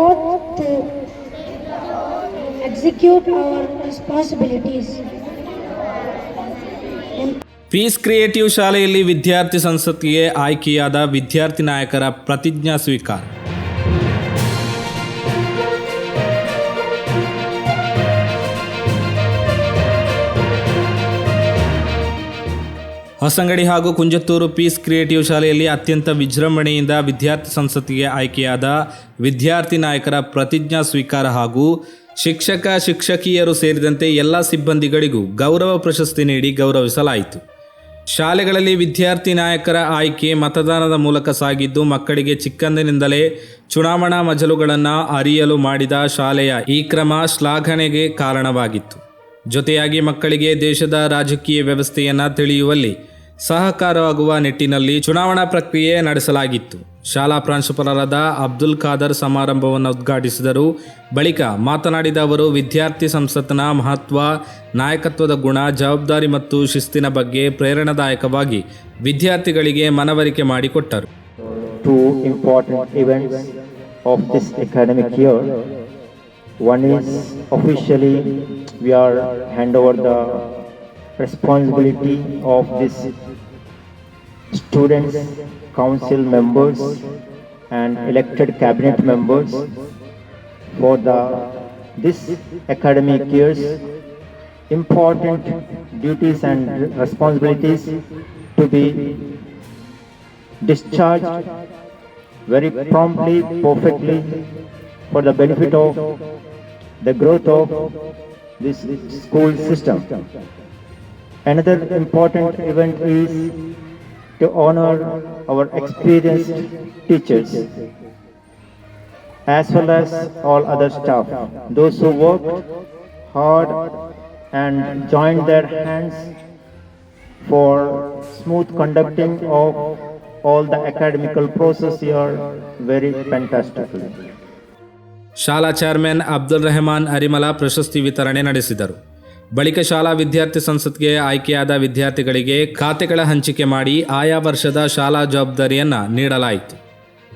oath to execute our responsibilities. Peace creative ಶಾಲೆಯಲ್ಲಿ ವಿದ್ಯಾರ್ಥಿ ಸಂಸತ್ತಿಗೆ ಆಯ್ಕೆಯಾದ ವಿದ್ಯಾರ್ಥಿ ನಾಯಕರ ಪ್ರತಿಜ್ಞಾ ಸ್ವೀಕಾರ ಹೊಸಂಗಡಿ ಹಾಗೂ ಕುಂಜತ್ತೂರು ಪೀಸ್ ಕ್ರಿಯೇಟಿವ್ ಶಾಲೆಯಲ್ಲಿ ಅತ್ಯಂತ ವಿಜೃಂಭಣೆಯಿಂದ ವಿದ್ಯಾರ್ಥಿ ಸಂಸತ್ತಿಗೆ ಆಯ್ಕೆಯಾದ ವಿದ್ಯಾರ್ಥಿ ನಾಯಕರ ಪ್ರತಿಜ್ಞಾ ಸ್ವೀಕಾರ ಹಾಗೂ ಶಿಕ್ಷಕ, ಶಿಕ್ಷಕಿಯರು ಸೇರಿದಂತೆ ಎಲ್ಲ ಸಿಬ್ಬಂದಿಗಳಿಗೂ ಗೌರವ ಪ್ರಶಸ್ತಿ ನೀಡಿ ಗೌರವಿಸಲಾಯಿತು. ಶಾಲೆಗಳಲ್ಲಿ ವಿದ್ಯಾರ್ಥಿ ನಾಯಕರ ಆಯ್ಕೆ ಮತದಾನದ ಮೂಲಕ ಸಾಗಿದ್ದು ಮಕ್ಕಳಿಗೆ ಚಿಕ್ಕಂದಿನಿಂದಲೇ ಚುನಾವಣಾ ಮಜಲುಗಳನ್ನು ಅರಿಯಲು ಮಾಡಿದ ಶಾಲೆಯ ಈ ಕ್ರಮ ಶ್ಲಾಘನೆಗೆ ಕಾರಣವಾಗಿತ್ತು. ಜೊತೆಯಾಗಿ ಮಕ್ಕಳಿಗೆ ದೇಶದ ರಾಜಕೀಯ ವ್ಯವಸ್ಥೆಯನ್ನು ತಿಳಿಯುವಲ್ಲಿ ಸಹಕಾರವಾಗುವ ನಿಟ್ಟಿನಲ್ಲಿ ಚುನಾವಣಾ ಪ್ರಕ್ರಿಯೆ ನಡೆಸಲಾಗಿತ್ತು. ಶಾಲಾ ಪ್ರಾಂಶುಪಾಲರಾದ ಅಬ್ದುಲ್ ಖಾದರ್ ಸಮಾರಂಭವನ್ನು ಉದ್ಘಾಟಿಸಿದರು. ಬಳಿಕ ಮಾತನಾಡಿದ ಅವರು, ವಿದ್ಯಾರ್ಥಿ ಸಂಸತ್ತಿನ ಮಹತ್ವ, ನಾಯಕತ್ವದ ಗುಣ, ಜವಾಬ್ದಾರಿ ಮತ್ತು ಶಿಸ್ತಿನ ಬಗ್ಗೆ ಪ್ರೇರಣಾದಾಯಕವಾಗಿ ವಿದ್ಯಾರ್ಥಿಗಳಿಗೆ ಮನವರಿಕೆ ಮಾಡಿಕೊಟ್ಟರು. Two important of year is officially we are hand over the responsibility of this students council members and elected cabinet members for the this academic year's important duties and responsibilities to be discharged very promptly, perfectly for the benefit of the growth of this school system. Another important event is to honor our experienced teachers as well as all other staff, those who worked hard and joined their hands for smooth conducting of all the academical process here very fantastically. ಶಾಲಾ chairman Abdul Rehman ಅರಿಮಲ ಪ್ರಶಸ್ತಿ ವಿತರಣೆ ನಡೆಸಿದರು ಬಳಿಕ ಶಾಲಾ ವಿದ್ಯಾರ್ಥಿ ಸಂಸತ್ಗೆ ಆಯ್ಕೆಯಾದ ವಿದ್ಯಾರ್ಥಿಗಳಿಗೆ ಖಾತೆಗಳ ಹಂಚಿಕೆ ಮಾಡಿ ಆಯಾ ವರ್ಷದ ಶಾಲಾ ಜವಾಬ್ದಾರಿಯನ್ನು ನೀಡಲಾಯಿತು.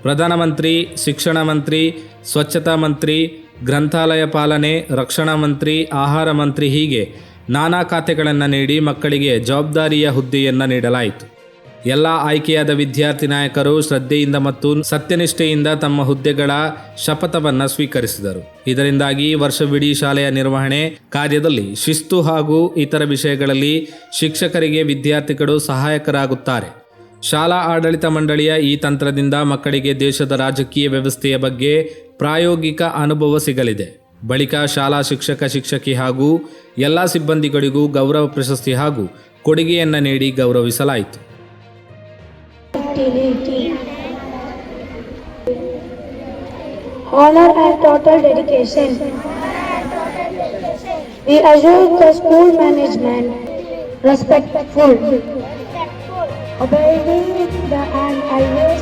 ಪ್ರಧಾನಮಂತ್ರಿ ಶಿಕ್ಷಣ ಮಂತ್ರಿ, ಸ್ವಚ್ಛತಾ ಮಂತ್ರಿ, ಗ್ರಂಥಾಲಯ ಪಾಲನೆ, ರಕ್ಷಣಾ ಮಂತ್ರಿ, ಆಹಾರ ಮಂತ್ರಿ ಹೀಗೆ ನಾನಾ ಖಾತೆಗಳನ್ನು ನೀಡಿ ಮಕ್ಕಳಿಗೆ ಜವಾಬ್ದಾರಿಯ ಹುದ್ದೆಯನ್ನು ನೀಡಲಾಯಿತು. ಎಲ್ಲ ಆಯ್ಕೆಯಾದ ವಿದ್ಯಾರ್ಥಿ ನಾಯಕರು ಶ್ರದ್ಧೆಯಿಂದ ಮತ್ತು ಸತ್ಯನಿಷ್ಠೆಯಿಂದ ತಮ್ಮ ಹುದ್ದೆಗಳ ಶಪಥವನ್ನು ಸ್ವೀಕರಿಸಿದರು. ಇದರಿಂದಾಗಿ ವರ್ಷವಿಡೀ ಶಾಲೆಯ ನಿರ್ವಹಣೆ ಕಾರ್ಯದಲ್ಲಿ ಶಿಸ್ತು ಹಾಗೂ ಇತರ ವಿಷಯಗಳಲ್ಲಿ ಶಿಕ್ಷಕರಿಗೆ ವಿದ್ಯಾರ್ಥಿಗಳು ಸಹಾಯಕರಾಗುತ್ತಾರೆ. ಶಾಲಾ ಆಡಳಿತ ಮಂಡಳಿಯ ಈ ತಂತ್ರದಿಂದ ಮಕ್ಕಳಿಗೆ ದೇಶದ ರಾಜಕೀಯ ವ್ಯವಸ್ಥೆಯ ಬಗ್ಗೆ ಪ್ರಾಯೋಗಿಕ ಅನುಭವ ಸಿಗಲಿದೆ. ಬಳಿಕ ಶಾಲಾ ಶಿಕ್ಷಕ, ಶಿಕ್ಷಕಿ ಹಾಗೂ ಎಲ್ಲ ಸಿಬ್ಬಂದಿಗಳಿಗೂ ಗೌರವ ಪ್ರಶಸ್ತಿ ಹಾಗೂ ಕೊಡುಗೆಯನ್ನು ನೀಡಿ ಗೌರವಿಸಲಾಯಿತು. Honor and total dedication. We assure the school management. Respectful, obeying the and always